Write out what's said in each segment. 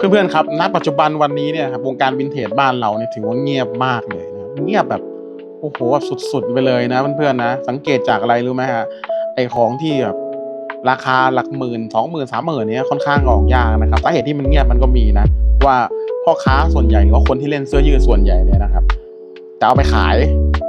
เพื่อนๆครับณปัจจุบันวันนี้เนี่ยครับวงการวินเทจบ้านเราเนี่ยถือว่าเงียบมากเลยนะเงียบแบบโอ้โหแบบสุดๆไปเลยนะเพื่อนๆนะสังเกตจากอะไรรู้ไหมฮะไอของที่แบบราคาหลักหมื่นสองหมื่นสามหมื่นเนี้ยค่อนข้างออกยากนะครับสาเหตุที่มันเงียบมันก็มีนะ ว่าพ่อค้าส่วนใหญ่หรือว่าคนที่เล่นเสื้อยืดส่วนใหญ่เนี่ยนะครับจะเอาไปขาย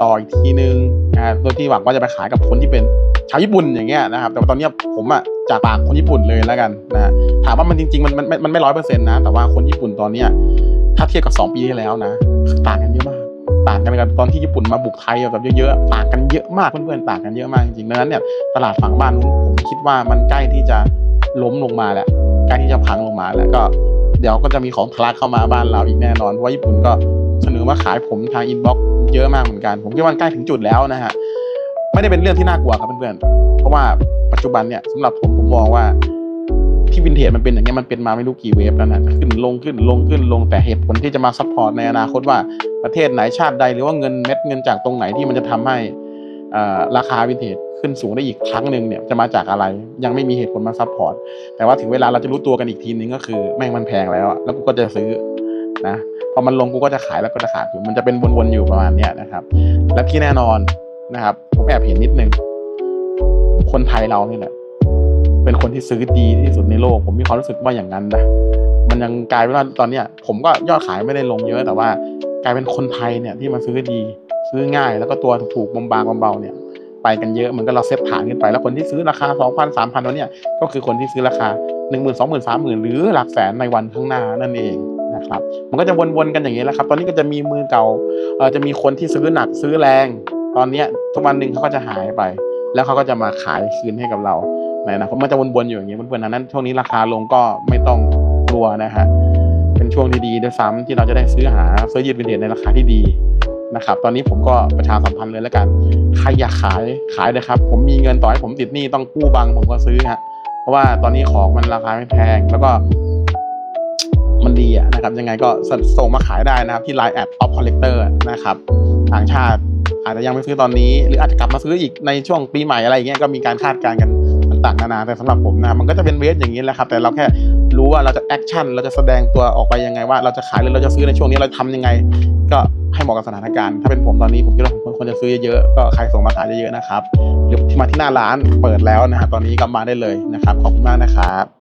ต่ออีกทีนึงนะโดยที่หวังว่าจะไปขายกับคนที่เป็น ชาวญี่ปุ่นอย่างเงี้ยนะครับ แต่ว่าตอนนี้ผมอะจากปากคนญี่ปุ่นเลยแล้วกันนะถามว่ามันจริงๆ มันมันมันไม่ร้อยเปอร์เซ็นต์นะ แต่ว่าคนญี่ปุ่นตอนเนี้ยถ้าเทียบกับสองปีที่แล้วนะต่างกันเยอะมาก ต่างกันกับตอนที่ญี่ปุ่นมาบุกไทยแบบเยอะๆต่างกันเยอะมากเพื่อนๆต่างกันเยอะมากจริงๆดังนั้นเนี่ยตลาดฝั่งบ้านนู้นผมคิดว่ามันใกล้ที่จะล้มลงมาแล้วใกล้ที่จะพังลงมาแล้วก็เดี๋ยวก็จะมีของทะลักเข้ามาบ้านเราอีกแน่นอนเพราะว่าญี่ปุ่นก็เสนอมาขายผมทางอินบ็อกซ์เยอะมากเหมือนกัน ผมคิดว่ามันใกล้ถึงจุดแล้วนะฮะ ไม่ได้เป็นเรื่องที่น่ากลัวครับเพื่อนๆเพราะว่าปัจจุบันเนี่ยสำหรับผมผมมองว่าที่วินเทจมันเป็นอย่างเงี้ยมันเป็นมาไม่รู้กี่เวฟแล้วนะขึ้นลงขึ้นลงขึ้นลงแต่เหตุผลที่จะมาซัพพอร์ตในอนาคตว่าประเทศไหนชาติใดหรือว่าเงินเม็ดเงินจากตรงไหนที่มันจะทำให้อ่าราคาวินเทจขึ้นสูงได้อีกครั้งหนึ่งเนี่ยจะมาจากอะไร ยังไม่มีเหตุผลมาซัพพอร์ตแต่ว่าถึงเวลาเราจะรู้ตัวกันอีกทีนึงก็คือแม่งมันแพงแล้ว แล้วกูก็จะซื้อนะพอมันลงกูก็จะขายแล้วก็จะขาดอยู่มันจะเป็นวนๆอยู่ประมาณเนี้ยนะครับ และที่แน่นอน นะครับ ผมแอบเห็นนิดนึง คนไทยเรานี่แหละ เป็นคนที่ซื้อดีที่สุดในโลก ผมมีความรู้สึกว่าอย่างนั้นนะมันยังกลายเป็นว่าตอนเนี้ย ผมก็ยอดขายไม่ได้ลงเยอะ แต่ว่ากลายเป็นคนไทยเนี่ยที่มาซื้อดี ซื้อง่าย แล้วก็ตัวถูกๆบางๆเบาๆเนี่ย ไปกันเยอะเหมือนกับเราเซตฐานขึ้นไป แล้วคนที่ซื้อราคา2,000 3,000วันวเนี่ยก็คือคนที่ซื้อราคา1 0 0 0 0 2 0 0 0 0 30,000หรือหลักแสนในวันข้างหน้านั่นเองนะครับมันก็จะวนๆกันอย่างนี้แหละครับ ตอนนี้ก็จะมีมือเก่าเออจะมีคนที่ซื้อหนักซื้อแรง ตอนเนี้ยทุกวันหนึ่งเขาก็จะหายไป แล้วเขาก็จะมาขายคืนให้กับเราในอนาคตมันจะวนๆอยู่อย่างนี้เพื่อนๆนั้นช่วงนี้ราคาลงก็ไม่ต้องกลัวนะฮะเป็นช่วงที่ดีด้วยซ้ำที่เราจะได้ซื้อหาเสื้อยืดวินเทจในราคาที่ดีนะครับตอนนี้ผมก็ประชาสัมพันธ์เลยแล้วกันใครอยากขายขายเลยครับ ผมมีเงินต่อให้ผมติดหนี้ต้องกู้บังผมก็ซื้อฮะเพราะว่าตอนนี้ของมันราคาไม่แพงแล้วก็ มันดีอะนะครับ ยังไงก็สส่งมาขายได้นะครับ ที่ Line แอด Top Collector นะครับ ต่างชาติ อาจจะยังไม่ซื้อตอนนี้ หรืออาจจะกลับมาซื้ออีกในช่วงปีใหม่อะไรอย่างเงี้ยก็มีการคาดการณ์กันต่างๆนานาแต่สำหรับผมนะมันก็จะเป็นเวทอย่างนี้แหละครับ แต่เราแค่รู้ว่าเราจะแอคชั่นเราจะแสดงตัวออกไปยังไงว่า เราจะขายหรือเราจะซื้อในช่วงนี้เราทำยังไง ก็ให้เหมาะกับสถานการณ์ ถ้าเป็นผมตอนนี้ผมคิดว่าผมควรจะซื้อเยอะๆก็ใครส่งมาขายเยอะๆนะครับหรือที่มาที่หน้าร้านเปิดแล้วนะฮะตอนนี้ก็มาได้เลยนะครับขอบคุณมากนะครับ